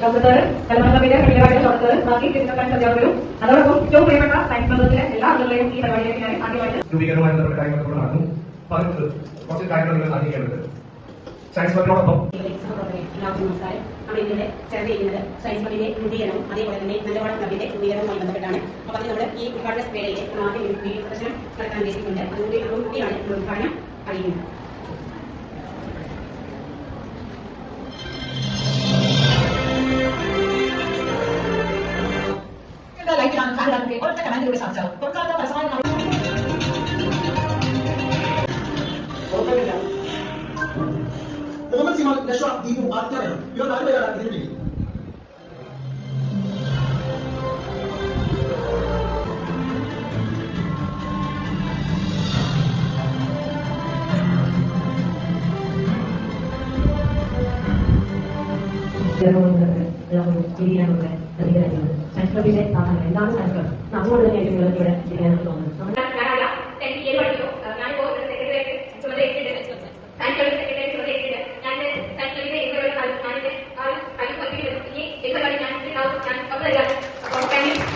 Doctor കലമണ്ഡലത്തിന്റെ ക്ലിയറായിട്ട് doctor ബാക്കി science അധ്യാപകരും അതോടൊപ്പം ഏറ്റവും പ്രിയപ്പെട്ട സയൻസ് ബന്ധത്തിലെ എല്ലാ അംഗങ്ങളെയും ഈ പരിപാടിയിലേക്ക് ഞാൻ ആദ്യമായിട്ട് ബന്ധപ്പെട്ട കാര്യങ്ങളൊക്കെ ഇവിടെ നടന്നു. അത് കുറച്ച് കാര്യങ്ങൾ അറിയിക്കേണ്ടത്. സയൻസ് ക്ലബിനോടൊപ്പം എല്ലാവർക്കും നമസ്കാരം. നമ്മൾ ഇന്നിവിടെ ചർച്ച ചെയ്യുന്നത് സയൻസ് ക്ലബിന്റെ രൂപീകരണവും അതേപോലെ തന്നെ നല്ലവണ്ണം ക്ലബിന്റെ രൂപീകരണവുമായി ബന്ധപ്പെട്ടാണ്. അപ്പോൾ നമ്മൾ ഈ ഉദ്ഘാടന വേളയിൽ നമ്മൾ ആദ്യം പ്രദർശനം നടത്താൻ ഉദ്ദേശിക്കുന്നുണ്ട്. അതുകൊണ്ട് നമ്മൾ ഉദ്ഘാടനം അറിയിക്കുന്നത്. ஆங்கிலாவுக்கு ஒருத்த கமெண்ட் சாச்சாரு கொல்கத்தா பரசான ومثل ما نشرح دي مقدمة يقول أنا يا أكاديمي Gracias. പിന്നെ സാധനം എന്താണ് സൈക്കിൾ അതുകൊണ്ട് തന്നെ ഏറ്റവും കൂടുതൽ ഇവിടെ ശരിയാണെന്ന് തോന്നുന്നത് ഞാൻ